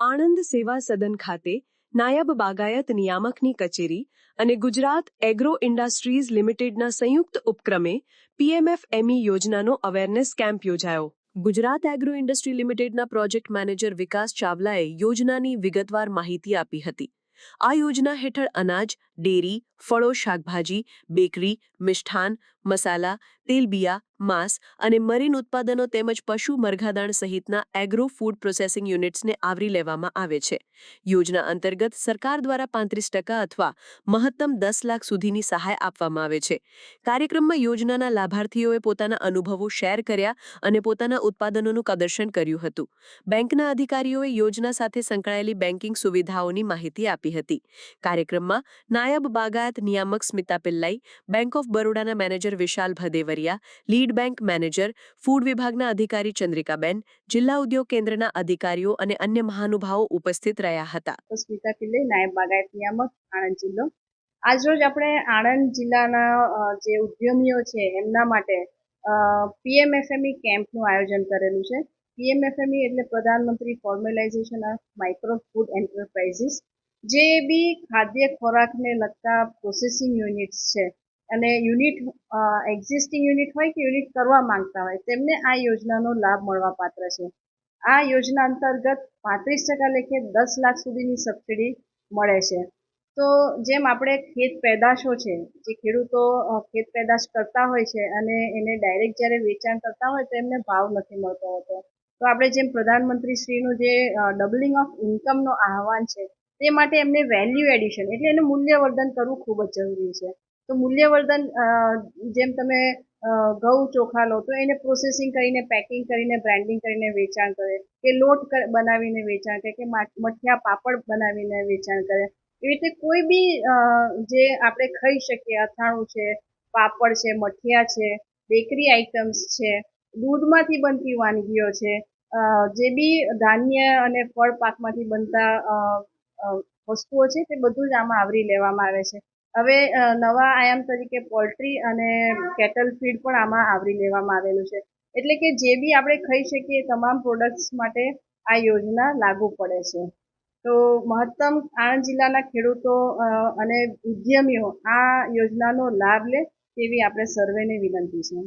આણંદ સેવા સદન ખાતે નાયબ બાગાયત નિયામકની કચેરી અને ગુજરાત એગ્રો ઇન્ડસ્ટ્રીઝ લિમિટેડના સંયુક્ત ઉપક્રમે પીએમએફએમઈ યોજનાનો અવેરનેસ કેમ્પ યોજાયો. ગુજરાત એગ્રો ઇન્ડસ્ટ્રી લિમિટેડના પ્રોજેક્ટ મેનેજર વિકાસ ચાવલાએ યોજનાની વિગતવાર માહિતી આપી હતી. આ યોજના હેઠળ અનાજ ડેરી, ફળો, શાકભાજી, બેકરી, મિષ્ઠાન, મસાલા તેલબિયા માંસ અને મરીન ઉત્પાદનો તેમજ પશુ મરઘાદાણ સહિતના એગ્રો ફૂડ પ્રોસેસિંગ યુનિટ્સને આવરી લેવામાં આવે છે. યોજના અંતર્ગત સરકાર દ્વારા પાંત્રીસ ટકા અથવા મહત્તમ દસ લાખ સુધીની સહાય આપવામાં આવે છે. કાર્યક્રમમાં યોજનાના લાભાર્થીઓએ પોતાના અનુભવો શેર કર્યા અને પોતાના ઉત્પાદનોનું પ્રદર્શન કર્યું હતું. બેંકના અધિકારીઓએ યોજના સાથે સંકળાયેલી બેન્કિંગ સુવિધાઓની માહિતી આપી હતી. કાર્યક્રમમાં નાયબ બાગાયત નિયામક Smita Pillai bank of બરોડાના manager Vishal Bhadevaria lead bank manager food વિભાગના અધિકારી ચંદ્રિકાબેન, જિલ્લા ઉદ્યોગ કેન્દ્રના અધિકારીઓ અને અન્ય મહાનુભાવો ઉપસ્થિત રહ્યા હતા. સ્મિતા પિલ્લાઈ, નાયબ બાગાયત નિયામક, આણંદ જિલ્લો. આજરોજ આપણે આણંદ જિલ્લાના જે ઉદ્યમીઓ છે એમના માટે પીએમએફએમઈ કેમ્પનું આયોજન કરેલું છે. પીએમએફએમઈ એટલે પ્રધાનમંત્રી formalisation of micro food enterprises જે બી ખાદ્ય ખોરાકને લગતા પ્રોસેસિંગ યુનિટ્સ છે અને યુનિટ એક્ઝિસ્ટિંગ યુનિટ હોય કે યુનિટ કરવા માંગતા હોય, તેમને આ યોજનાનો લાભ મળવા પાત્ર છે. આ યોજના અંતર્ગત પાંત્રીસ ટકા લેખે દસ લાખ સુધીની સબસિડી મળે છે. તો જેમ આપણે ખેત પેદાશો છે, જે ખેડૂતો ખેત પેદાશ કરતા હોય છે અને એને ડાયરેક્ટ જ્યારે વેચાણ કરતા હોય તો એમને ભાવ નથી મળતો હોતો. તો આપણે જેમ પ્રધાનમંત્રી શ્રીનું જે ડબલિંગ ઓફ ઇન્કમનો આહવાન છે તે માટે એમને વેલ્યુ એડિશન એટલે એનું મૂલ્યવર્ધન કરવું ખૂબ જ જરૂરી છે. તો મૂલ્યવર્ધન જેમ તમે ઘઉં ચોખા લો, તો એને પ્રોસેસિંગ કરીને પેકિંગ કરીને બ્રાન્ડિંગ કરીને વેચાણ કરે, કે લોટ બનાવીને વેચાણ કરે, કે મઠિયા પાપડ બનાવીને વેચાણ કરે. એવી રીતે કોઈ બી જે આપણે ખાઈ શકીએ, અથાણું છે, પાપડ છે, મઠિયા છે બેકરી આઇટમ્સ છે, દૂધમાંથી બનતી વાનગીઓ છે જે બી ધાન્ય અને ફળ પાકમાંથી બનતા વસ્તુઓ છે તે બધું જ આમાં આવરી લેવામાં આવે છે. હવે નવા આયામ તરીકે પોલ્ટ્રી અને કેટલ ફીડ પણ આમાં આવરી લેવામાં આવેલું છે. એટલે કે જે બી આપણે ખાઈ શકીએ તમામ પ્રોડક્ટ્સ માટે આ યોજના લાગુ પડે છે. તો મહત્તમ આણંદ જિલ્લાના ખેડૂતો અને ઉદ્યમીઓ આ યોજનાનો લાભ લે તેવી આપણે સર્વેને વિનંતી છે.